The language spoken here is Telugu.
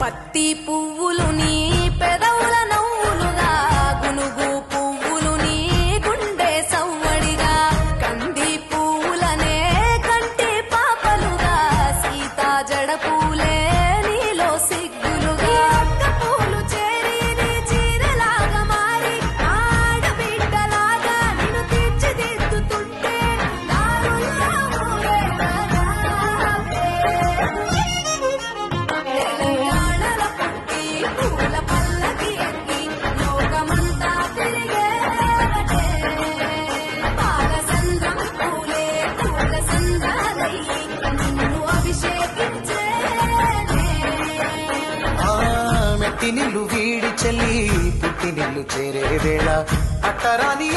పత్తి పువ్వులు నీ పుట్టినిల్లు వీడి చెల్లి పుట్టినిల్లు చేరే వేళ. అట్టరాని